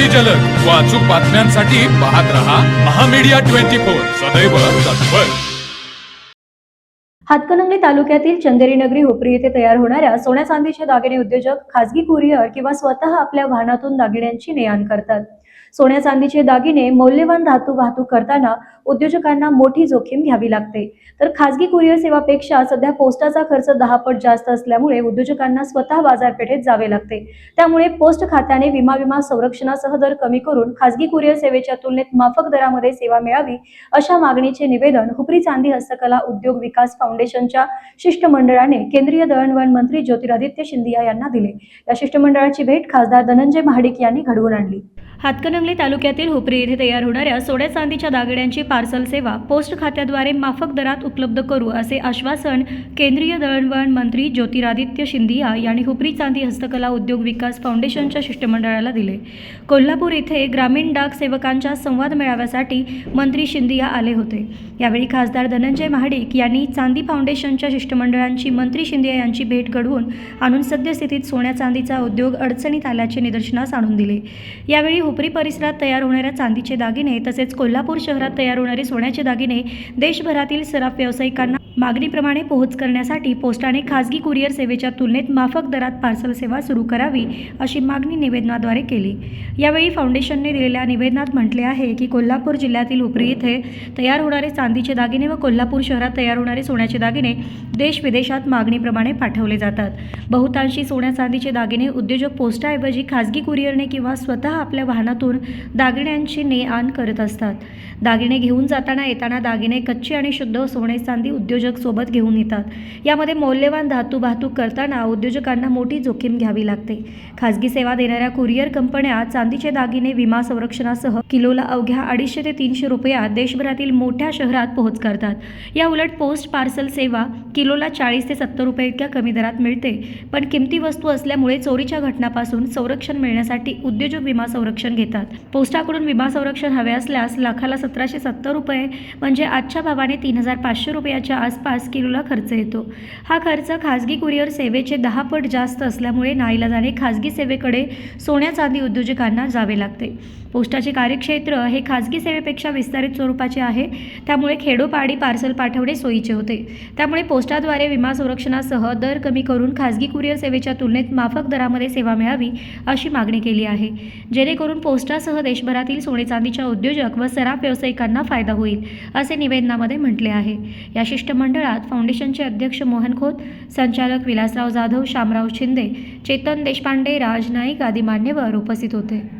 अति जलद. व अचूक बातम्यांसाठी पाहत रहा महामीडिया ट्वेंटी फोर. सदैव तत्पर. हातकणंगले तालुक्यातील चंदेरी नगरी हुपरी येथे तयार होणाऱ्या सोन्या चांदीचे दागिने उद्योजक खासगी कुरिअर किंवा स्वतः आपल्या वाहनातून दागिन्यांची ने आण करतात. सोन्या चांदीचे दागिने मौल्यवान धातू वाहतूक करताना उद्योजकांना मोठी जोखीम घ्यावी लागते. तर खासगी कुरिअर सेवापेक्षा सध्या पोस्टाचा खर्च दहा पट जास्त असल्यामुळे उद्योजकांना स्वतः बाजारपेठेत जावे लागते. त्यामुळे पोस्ट खात्याने विमा विमा संरक्षणासह दर कमी करून खासगी कुरिअर सेवेच्या तुलनेत माफक दरामध्ये सेवा मिळावी अशा मागणीचे निवेदन हुपरी चांदी हस्तकला उद्योग विकास फाउंडेशनच्या शिष्टमंडळाने केंद्रीय दळणवळण मंत्री ज्योतिरादित्य शिंदिया यांना दिले. या शिष्टमंडळाची भेट खासदार धनंजय महाडिक यांनी घडवून आणली. हातकणंगले तालुक्यातील हुपरी येथे तयार होणाऱ्या सोड्या चांदीच्या दागिन्यांची पार्सल सेवा पोस्ट खात्याद्वारे माफक दरात उपलब्ध करू असे आश्वासन केंद्रीय दळणवळण मंत्री ज्योतिरादित्य शिंदिया यांनी हुपरी चांदी हस्तकला उद्योग विकास फाउंडेशनच्या शिष्टमंडळाला दिले. कोल्हापूर येथे ग्रामीण डाक सेवकांच्या संवाद मेळाव्यासाठी मंत्री शिंदिया आले होते. यावेळी खासदार धनंजय महाडिक यांनी चांदी फाउंडेशनच्या शिष्टमंडळांची मंत्री शिंदिया यांची भेट घडवून आणून सद्यस्थितीत सोन्या चांदीचा उद्योग अडचणीत आल्याचे निदर्शनास आणून दिले. यावेळी हुपरी परिसरात तयार होणाऱ्या चांदीचे दागिने तसेच कोल्हापूर शहरात तयार होणारे सोन्याचे दागिने देशभरातील सराफ व्यावसायिकांना मागणीप्रमाणे पोहोच करण्यासाठी पोस्टाने खासगी कुरिअर सेवेच्या तुलनेत माफक दरात पार्सल सेवा सुरू करावी अशी मागणी निवेदनाद्वारे केली. यावेळी फाउंडेशनने दिलेल्या निवेदनात म्हटले आहे की कोल्हापूर जिल्ह्यातील उपरी येथे तयार होणारे चांदीचे दागिने व कोल्हापूर शहरात तयार होणारे सोन्याचे दागिने देश विदेशात मागणीप्रमाणे पाठवले जातात. बहुतांशी सोन्या चांदीचे दागिने उद्योजक पोस्टाऐवजी खासगी कुरिअरने किंवा स्वतः आपल्या वाहनातून दागिन्यांची ने आण करत असतात. दागिने घेऊन जाताना येताना दागिने कच्चे आणि शुद्ध सोने चांदी उद्योजक सोबत घेऊन येतात. यामध्ये मौल्यवान धातू वाहतूक करताना उद्योजकांना मोठी जोखीम घ्यावी लागते. खासगी सेवा देणाऱ्या कुरिअर कंपन्या चांदीचे दागिने विमा संरक्षणासह किलोला अवघ्या अडीचशे ते तीनशे रुपयात देशभरातील मोठ्या शहरात पोहोच करतात. या उलट पोस्ट पार्सल सेवा किलोला चाळीस ते सत्तर रुपये इतक्या कमी दरात मिळते. पण किमती वस्तू असल्यामुळे चोरीच्या घटनापासून संरक्षण मिळण्यासाठी उद्योजक विमा संरक्षण घेतात. पोस्टाकडून विमा संरक्षण हवे असल्यास लाखाला सतराशे सत्तर रुपये म्हणजे आजच्या भावाने तीन हजार पाचशे रुपयाच्या आसपास किलोला खर्च येतो. हा खर्च खाजगी कुरिअर सेवेचे दहा पट जास्त असल्यामुळे नाईलाजाने खाजगी सेवेकडे सोन्या चांदी उद्योजकांना जावे लागते. पोस्टाचे कार्यक्षेत्र हे खाजगी सेवेपेक्षा विस्तारित स्वरूपाचे आहे. त्यामुळे खेडोपाडी पार्सल पाठवणे सोयीचे होते. त्यामुळे पोस्टाद्वारे विमा संरक्षणासह दर कमी करून खाजगी कुरिअर सेवेच्या तुलनेत माफक दरामध्ये सेवा मिळावी अशी मागणी केली आहे. जेणेकरून पोस्टासह देशभरातील सोने चांदीच्या उद्योजक व सराफ व्यावसायिकांना फायदा होईल असे निवेदनामध्ये म्हटले आहे. या शिष्टमंडळात फाउंडेशनचे अध्यक्ष मोहन खोत संचालक विलासराव जाधव शामराव शिंदे चेतन देशपांडे राज नाईक आदी मान्यवर उपस्थित होते.